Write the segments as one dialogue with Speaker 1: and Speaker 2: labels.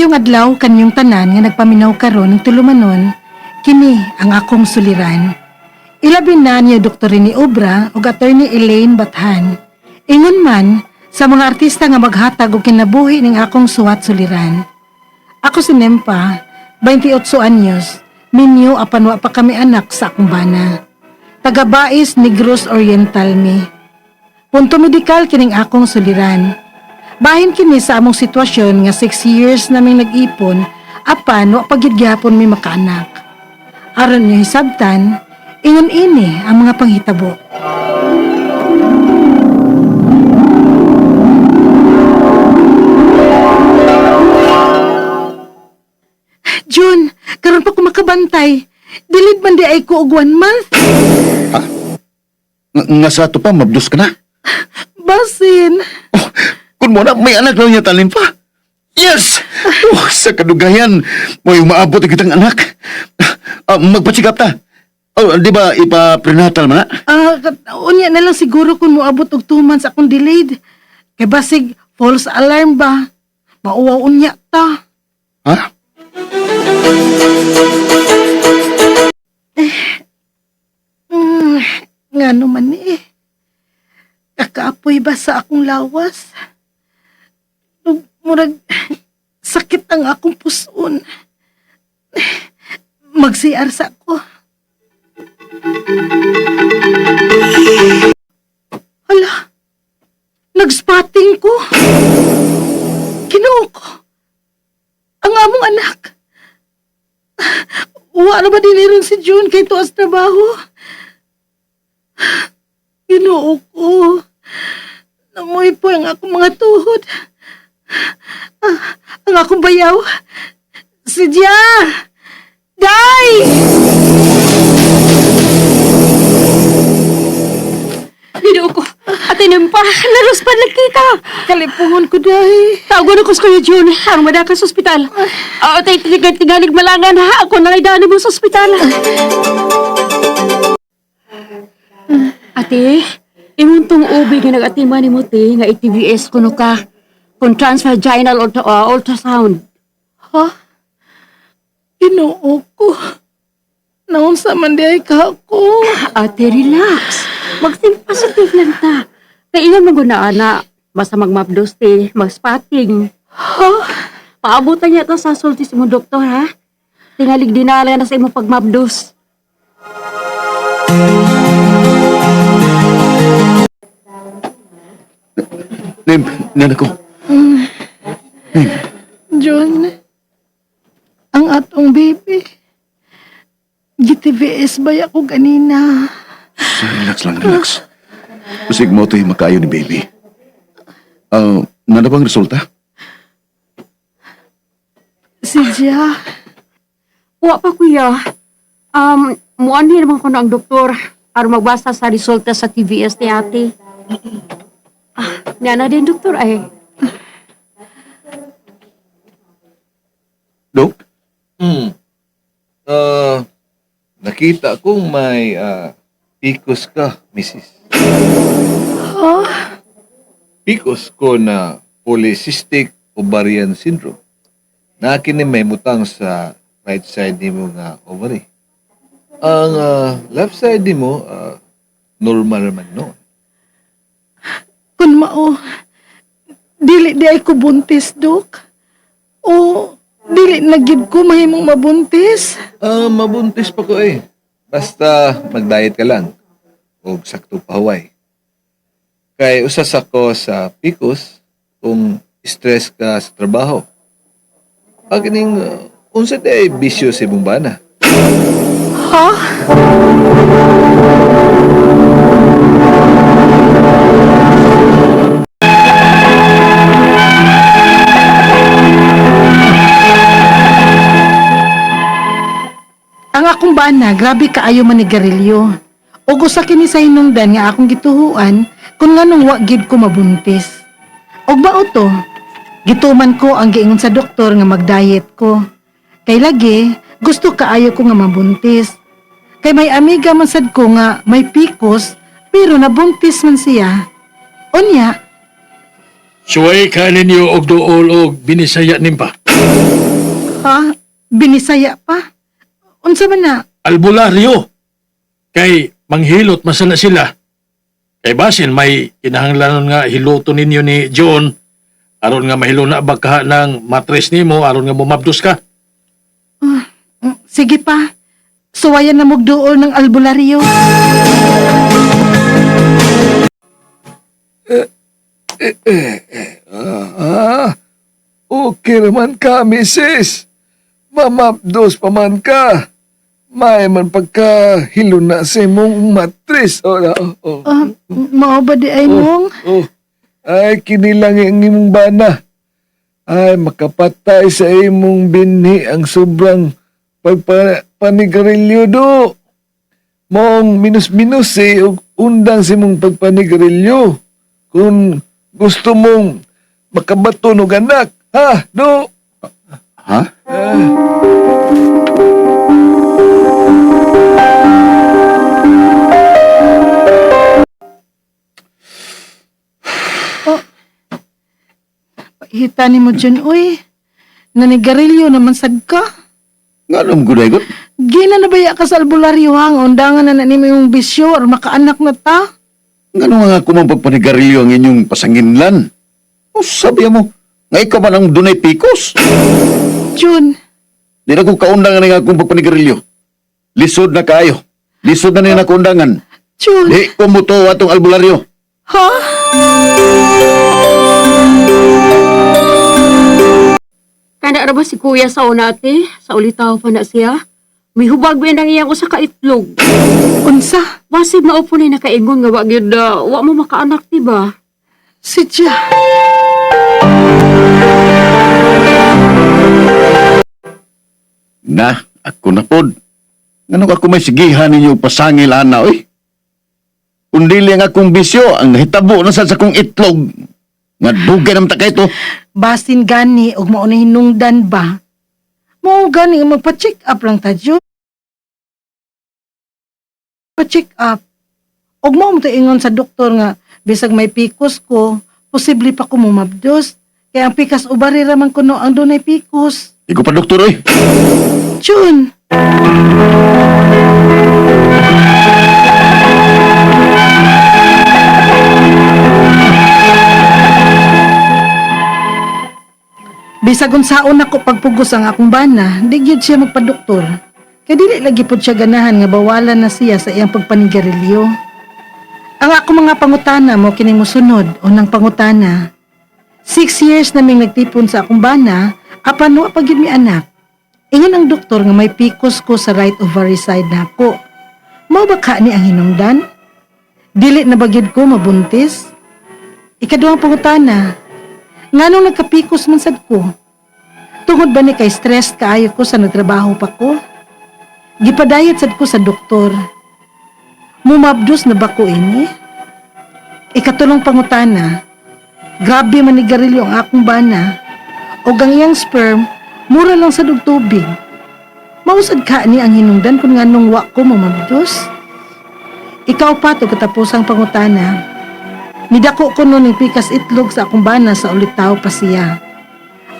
Speaker 1: Maayong adlaw kanyong tanan nga nagpaminaw karon ng tulumanon, kini ang akong suliran. Ilabin na niya Dr. ni Obra ug Attorney Elaine Bathan. Ingon man sa mga artista nga maghatag og kinabuhi ning akong suwat suliran. Ako si Nempa, 28 anyos, minyo apan wa pa kami anak sa akong bana. Taga-Bais Negros Oriental mi. Punto medikal kining akong suliran. Bahin kini sa among sitwasyon nga 6 years naming nag-ipon, apan wa gyapon mi makaanak. Aron niyo hisabtan, ingon ini ang mga panghitabo. June, karon pa ko makabantay. Dilid man di ay ko og one month.
Speaker 2: Nga, nga sa ato pa, mabdos ka na.
Speaker 1: Basin.
Speaker 2: Oh, kung mo na, may anak na niya talin pa. Yes! Oh, sa kadugayan, mo yung maabot ang kitang anak. Ah, magpatsikap ta. Oh, di ba ipa-prenatal man na?
Speaker 1: Ah, kat- unya na lang siguro kung moabot og two months akong delayed. Kay basig false alarm ba? Mauwaw unya ta.
Speaker 2: Ha?
Speaker 1: Mm, nga naman eh. Kakaapoy ba sa akong lawas? Murag, sakit ang akong puson. Mag-CR sa ako. Hala, nag-spotting ko. Kinuha ko. Ang among anak. Wa na ba diniron si June kay tuas trabaho? Ginoo ko. Namoy po ang akong mga tuhod. Ang akong bayaw. Si Dia! Day!
Speaker 3: Lido ko. Ate Nempa, lalos pa lagi ka.
Speaker 1: Kalipungon ko, Day.
Speaker 3: Tawagon ako sa kuya June. Ang madaka sa ospital. Ah, ate, tigalig malangan ha. Ako na idani mo sa ospital. Ate, imuntong ubi nga nag-atima ni mo te nga ITVS kuno ka. Kung transvaginal ultra, uh, ultrasound.
Speaker 1: Ha? Ginoo ko. Naunsa man di ay ka ako.
Speaker 3: Ate, relax. Magsimpositive lang ta. Kaya ingon mo na ana. Basta magmapdos te, mag-spotting.
Speaker 1: Ha?
Speaker 3: Paabutan niya to sa sulti sa mong doktor, ha? Tingalig dinala na sa imo pagmabdos.
Speaker 2: Nim, ako.
Speaker 1: John, ang atong baby. GTVS ba ako ganina?
Speaker 2: So, relax lang, relax. Usig mo ito yung makayo ni baby. Ah, uh, bang resulta?
Speaker 1: Si Dia.
Speaker 3: Wa pa kuya. Um, muanhi naman ko na ang doktor aron magbasa sa resulta sa TVS ni ate. Ah, nga na din doktor ay.
Speaker 2: Dok?
Speaker 4: Hmm. Ah, nakita kong may ah, PCOS ka, Mrs. PCOS ko na polycystic ovarian syndrome. Na kini may mutang sa right side ni mo nga ovary. Ang ah, left side ni mo, ah, normal man noon.
Speaker 1: Kun mao, dili di ay ko buntis, Dok. O, dili na gid ko mahimong mabuntis.
Speaker 4: Ah, mabuntis pa ko eh. Basta mag-diet ka lang. O sakto pahaway. Kay usas ako sa PCOS kung stress ka sa trabaho. Akining uh, unsa day bisyo sa imong bana.
Speaker 1: Ha? Akong bana, grabe kaayo manigarilyo. O gusa kini sa hinungdan nga akong gituhuan kung nganong wa gid ko mabuntis. Og bao to, gituman ko ang giingon sa doktor nga mag-diet ko. Kay lagi, gusto kaayo ko nga mabuntis. Kay may amiga man sad ko nga may pikos pero nabuntis man siya. Unya,
Speaker 5: Suway ka ninyo og duol og binisaya nimpa.
Speaker 1: Ha? Binisaya pa? Unsa man na?
Speaker 5: albularyo. Kay manghilot masana sila. Kay basin may kinahanglan nga hiluto ninyo ni John aron nga mahilo na baka ng matres nimo aron nga mumabdos ka.
Speaker 1: Mm, Sige pa. Suwayan na mugduol ng albularyo.
Speaker 4: Ah, okay naman ka, misis. Mamapdos pa man ka. May man pagka hilo na sa imong matris. Oh, oh, oh,
Speaker 1: Ah, mao ba di ay mong?
Speaker 4: oh. Ay, kinilang ang imong bana. Ay, makapatay sa imong binhi ang sobrang pagpanigarilyo do. Mong minus-minus eh, ug undang sa imong pagpanigarilyo. Kung gusto mong makabato no anak, ha, do.
Speaker 2: Ha?
Speaker 1: Hita ni mo dyan, uy. Nanigarilyo naman sad ka.
Speaker 2: Nga alam ko dahigot.
Speaker 1: Gina na baya ka sa albularyo hang undangan na na nimo yung bisyo or makaanak na ta.
Speaker 2: Nga nung nga ako magpapanigarilyo ang inyong pasanginlan. O sabi mo, nga ikaw man ang dunay pikos.
Speaker 1: Jun,
Speaker 2: Di na ko kaundangan nga akong pagpanigarilyo. Lisod na kayo. Lisod na niya na kaundangan.
Speaker 1: Jun.
Speaker 2: Di ko mo to atong albularyo.
Speaker 1: Ha?
Speaker 3: Kada ra ba si kuya sa unate? Sa ulitaw pa na siya? May hubag ba nang iyang usa ka itlog?
Speaker 1: Unsa?
Speaker 3: Wasig maupo ni nakaingon nga wa gyud wa mo makaanak di ba?
Speaker 1: Si Jia.
Speaker 2: Na, ako na pod. Nga ako may sigihan ninyo pasangil ana, oy. Kundi ang akong bisyo, ang hitabo na sa sakong itlog. Nga dugay naman ta kay to.
Speaker 1: Basin gani og mao na hinungdan ba? Mao gani magpa-check up lang ta, Jun. Pa-check up. Og mao mo ingon sa doktor nga bisag may pikos ko, posible pa ko mumabdos. Kaya ang pikas ubari raman kuno ang dunay pikos.
Speaker 2: Ikaw pa doktor, oy.
Speaker 1: Jun, Bisag unsaon ako pagpugos ang akong bana, di gyud siya magpadoktor. Kay dili lagi pud siya ganahan nga bawalan na siya sa iyang pagpanigarilyo. Ang ako mga pangutana mo kining mosunod unang pangutana. Six years naming nagtipon sa akong bana, apan wa pa gyud mi anak. Ingon ang doktor nga may PCOS ko sa right ovary side nako. Mao ba ka ni ang hinungdan? Dili na ba gyud ko mabuntis? Ikaduhang pangutana. Nganong nagka-PCOS man sad ko? Tungod ba ni kay stress kaayo ko sa nagtrabaho pa ko? Gipadayat sad ko sa doktor. Mumabdos na ba ko ini? Ikatulong pangutana. Grabe man ni garilyo ang akong bana. O ang iyang sperm, mura lang sa tubig. Mausad ka ni ang hinungdan kung nganong wa ko mamabdos. Ikaw pa to katapusang pangutana. Nidako ko nun ng pikas itlog sa akong bana sa ulitaw pa siya.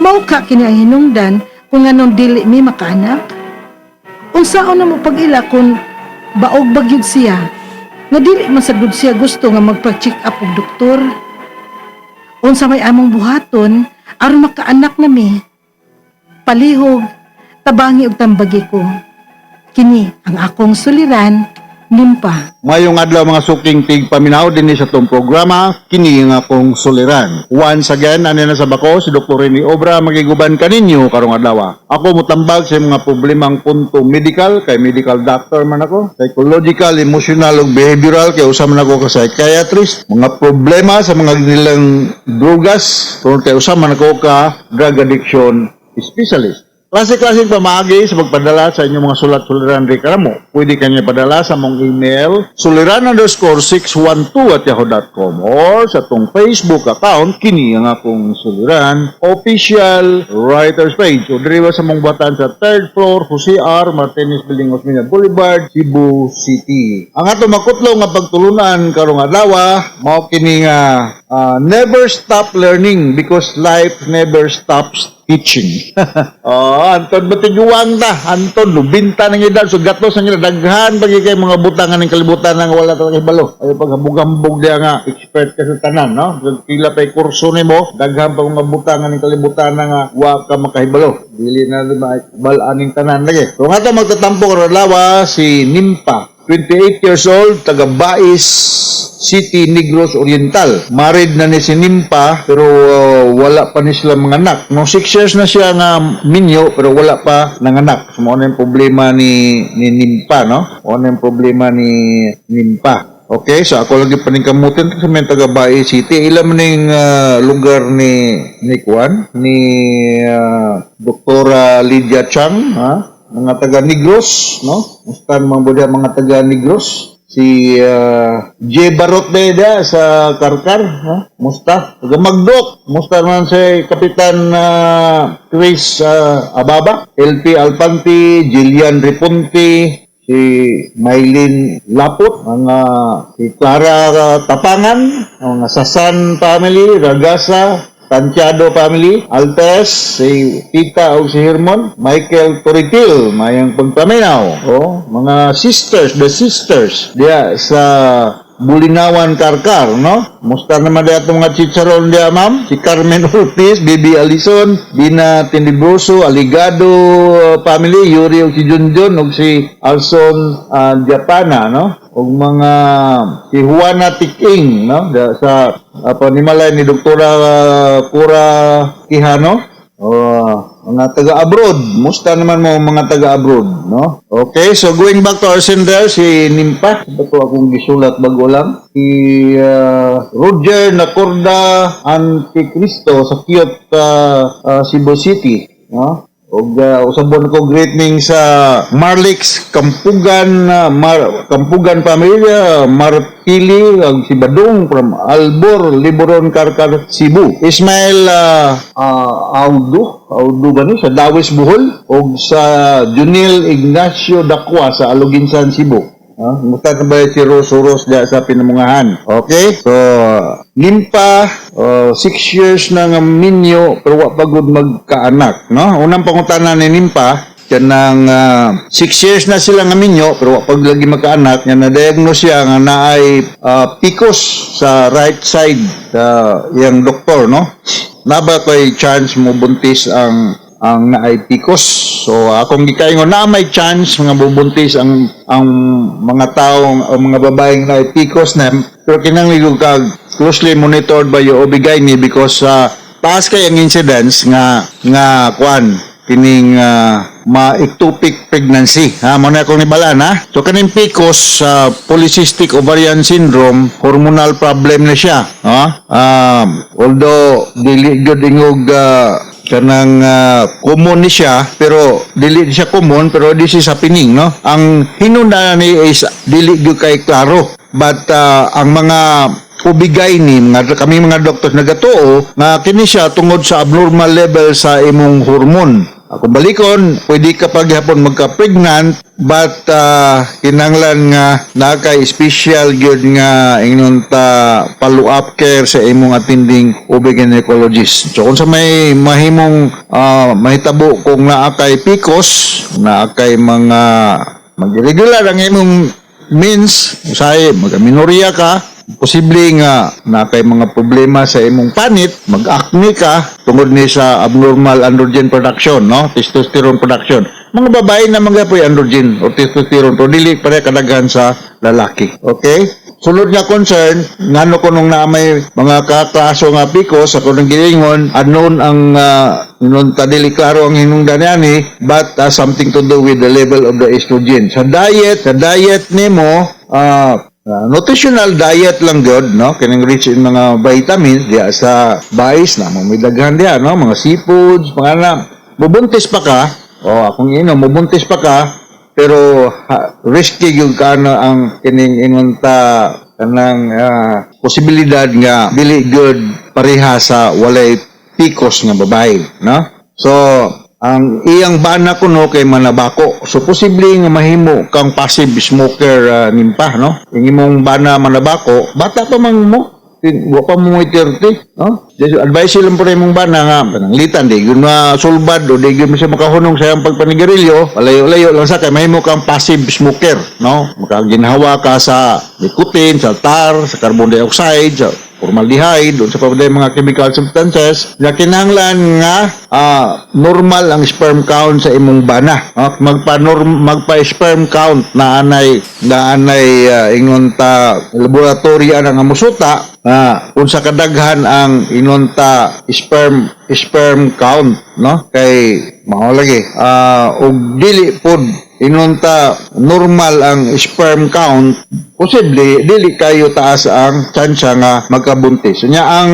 Speaker 1: Mao ka kini ang hinungdan kung nganong dili mi makaanak. Unsaon na mo pag-ila kung baog bagyod siya nga dili man sagud siya gusto nga magpa-check up og doktor. Unsa may among buhaton aron makaanak na mi. Palihog, tabangi og tambagi ko. Kini ang akong suliran, nimpa.
Speaker 6: Mayong adlaw mga suking tig paminaw din sa tong programa kini nga akong suliran. Once again ani na sa bako si Dr. Rene Obra magiguban kaninyo karong adlaw. Ako mutambag sa mga problemang punto medical kay medical doctor man ako, psychological, emotional ug behavioral kay usa man ako ka psychiatrist. Mga problema sa mga nilang drugas tungod kay usa man ako ka drug addiction specialist. Klase-klase pamagi sa pagpadala sa inyong mga sulat-suliran di karamo. Pwede kanya padala sa mong email suliran underscore 612 at yahoo.com or sa tong Facebook account kini ang akong suliran official writers page o diriwa sa mong batan sa third floor Jose R. Martinez Building Osmeña Boulevard, Cebu City. Ang ato makutlo nga pagtulunan karong adlaw mao kini nga Ah, never stop learning because life never stops teaching. oh, Anton batiguang ta. Anton lubinta nang edad so gatos ang daghan bagi kay mga butangan ng kalibutan nga wala talaga hibalo. Ay paghambog-hambog dia nga expert ka sa tanan, no? So, Pila pa kurso nimo, daghan pa mga butangan ng kalibutan nga wa ka makahibalo. Dili na balaan ning tanan lagi. So nga to magtatampo karon lawa si Nimpa 28 years old, taga Bais City, Negros Oriental. Married na ni si Nimpa, pero uh, wala pa ni sila mga anak. No, 6 years na siya nga minyo, pero wala pa nanganak. So, ano yung problema ni, ni Nimpa, no? Ano yung problema ni Nimpa. Okay, so ako lagi paningkamutin sa mga taga Bae City. Ilan man yung ah, lugar ni ni Kwan, ni ah, Doktora Lydia Chang, ha? Mga taga Negros, no? Musta mga budya mga taga Negros? Si ah, J. Barot na da sa Karkar, ha? Musta? Taga Magdok. Musta naman si Kapitan ah, Chris ah, Ababa, LP Alpanti, Jillian Ripunti, si Maylin Lapot, mga si Clara uh, Tapangan, mga Sasan family, Ragasa, Tanchado family, Altes, si Tita o si Hermon, Michael Toritil, mayang pagpaminaw, oh, mga sisters, the sisters, diya sa Bulinawan Karkar, no? Musta naman diya itong mga chicharon diya, ma'am? Si Carmen Ortiz, Bibi Alison, Dina Tindibroso, Aligado family, Yuri o si Junjun, o si Alson uh, Japana, no? O mga si Juana Tiking, no? Sa uh, panimalay ni Doktora uh, Cura Quijano, Oh, mga taga-abroad. Musta naman mo mga taga-abroad, no? Okay, so going back to our sender, si Nimpa. Ito akong gisulat bago lang. Si uh, Roger Nacorda Anticristo sa Kiyot, uh, uh, Cebu City. No? Og uh, usabon ko greeting sa Marlix Kampugan uh, Mar Kampugan pamilya Marpili ag si Badong from Albor Liboron Karkar Cebu. Ismail uh, uh, Audo Audo ba ni? Sa Dawis Bohol. Og sa Junil Ignacio Dakwa sa Aluginsan Cebu. Na ba si Rosuros diya sa pinamungahan? Okay? So, limpa, uh, six years na nga minyo, pero wa pagod magkaanak, no? Unang pangutanan ni Limpa, kanang uh, six years na sila nga minyo, pero pag lagi magkaanak, nga na-diagnose siya nga naay uh, PCOS sa right side sa yang doktor, no? Naba ko'y chance mo buntis ang ang naay PCOS. So akong gikaingon na may chance mga bubuntis ang ang mga taong ang mga babaeng naay PCOS na pero kinahanglan kag closely monitored by your OB-GYN because uh, taas kay ang incidence nga nga kwan kining uh, ma-ectopic pregnancy. Ha, mo na akong nibala na. So kaning PCOS sa polycystic ovarian syndrome, hormonal problem na siya. Ha? Um, although dili gyud ingog uh, kanang uh, common ni siya pero dili siya common pero this is happening no? Ang hinuna ni is dili gyud kay klaro. But uh, ang mga ubigay ni mga kami mga doktor nagatuo nga kini siya tungod sa abnormal level sa imong hormone ako balikon, pwede ka paghapon magka-pregnant, but uh, kinanglan nga nakay special gyud nga ingnon ta follow-up care sa imong attending OB gynecologist. So kung sa may mahimong uh, mahitabo kung naa kay PCOS, naa kay mga mag-regular ang imong means, usahay, magaminorya ka, posible nga na kay mga problema sa imong panit, mag-acne ka tungod ni sa abnormal androgen production, no? Testosterone production. Mga babae na mga po androgen o testosterone to dili pare kadaghan sa lalaki. Okay? Sulod nga concern, ngano ko nung na may mga kaklaso nga PCOS, ako nang gilingon, unknown ang uh, nun tadili klaro ang hinungdan ni but uh, something to do with the level of the estrogen. Sa diet, sa diet nimo, uh, Uh, nutritional diet lang good, no? Kining rich in mga vitamins diya sa bais na mga may daghan diya, no? Mga seafoods, mga na. Mubuntis pa ka, o akong ino, mubuntis pa ka, pero ha, risky yung ka na ang kining ingon ta kanang ah, posibilidad nga dili good pareha sa walay pikos nga babae, no? So, ang iyang bana kuno kay manabako. So posible nga mahimo kang passive smoker uh, nimpa, no? Ang imong bana manabako, bata pa man mo. Wa pa mo may 30, no? Just advice lang po rin mong bana nga, pananglitan, di yun na sulbad o di yun siya makahunong sa iyang pagpanigarilyo, palayo-layo lang sa kay mahimo kang passive smoker, no? Makaginhawa ka sa nicotine, sa tar, sa carbon dioxide, sa formaldehyde, doon sa pabaday mga chemical substances, na kinahanglan nga ah, normal ang sperm count sa imong bana. Ah, magpa magpa sperm count na anay na anay ah, ingon ta laboratory ang amusuta ah, unsa kadaghan ang ingon ta sperm sperm count no kay mao lagi ah og dili pod inunta normal ang sperm count, posible dili kayo taas ang tsansya nga magkabuntis. Nya ang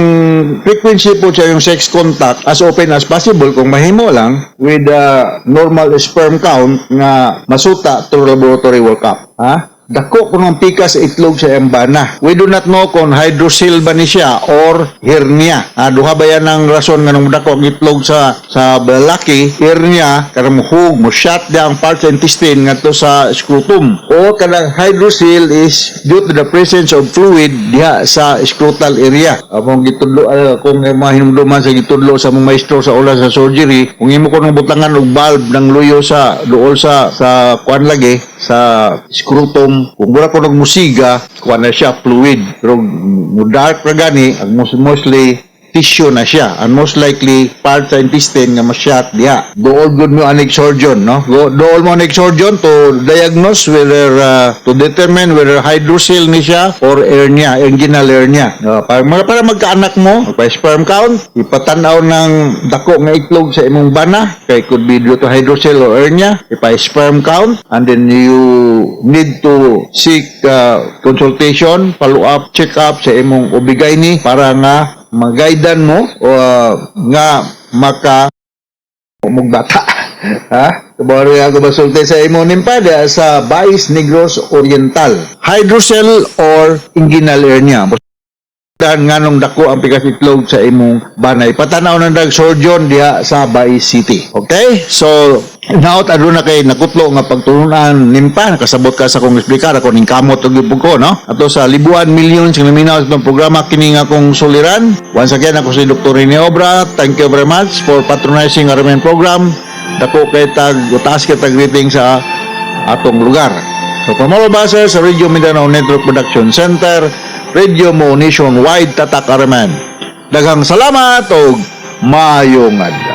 Speaker 6: frequency po sa yung sex contact as open as possible kung mahimo lang with a normal sperm count nga masuta through laboratory workup. Ha? Dako kung ang pikas sa itlog sa embana. We do not know kung hydrocele ba ni siya or hernia. Ah, duha ba yan ang rason nga nung dako ang itlog sa sa lalaki, hernia, karang muhug, mo shot dia ang parts sa intestine ngadto sa scrotum. O kanang hydrocele is due to the presence of fluid diha sa scrotal area. Among gitudlo ah, kung mahinumduman sa gitudlo sa mga maestro sa ula sa surgery, kung imo ko nang butangan og valve ng luyo sa duol sa sa kuan lagi sa scrotum kung mura ko nagmusiga kuan na siya fluid. Pero mo dark ra gani mostly tissue na siya. And most likely part sa intestine nga masyat diha. Dool good mo anig surgeon no? Go, dool mo anig surgeon to diagnose whether uh, to determine whether hydrocele ni siya or hernia inguinal hernia. Uh, para, para, magkaanak mo pa sperm count ipatanaw ng dako nga itlog sa imong bana kay could be due to hydrocele or hernia ipa sperm count and then you need to seek uh, consultation follow up check up sa imong obigayni para nga magaidan mo o uh, nga maka bata. ha? Kabaro nga ako basulti sa imo nimpada sa Bais Negros Oriental. Hydrocele or inguinal hernia. Dan nga nung dako ang pikas itlog sa imong banay. Patanaw ng dag surgeon diha sa Bais City. Okay? So, naot aduna kay nakutlo nga pagtulunan nimpa nakasabot ka sa kong explicar ako ning kamot og gipog ko no ato sa libuan milyon sing naminaw sa programa kini nga kong suliran once again ako si Dr. Rene Obra thank you very much for patronizing our main program dako kay tag utaas kay tag rating sa atong lugar so pamalo base sa Radio Mindanao Network Production Center Radio mo nationwide tatak araman daghang salamat og maayong adlaw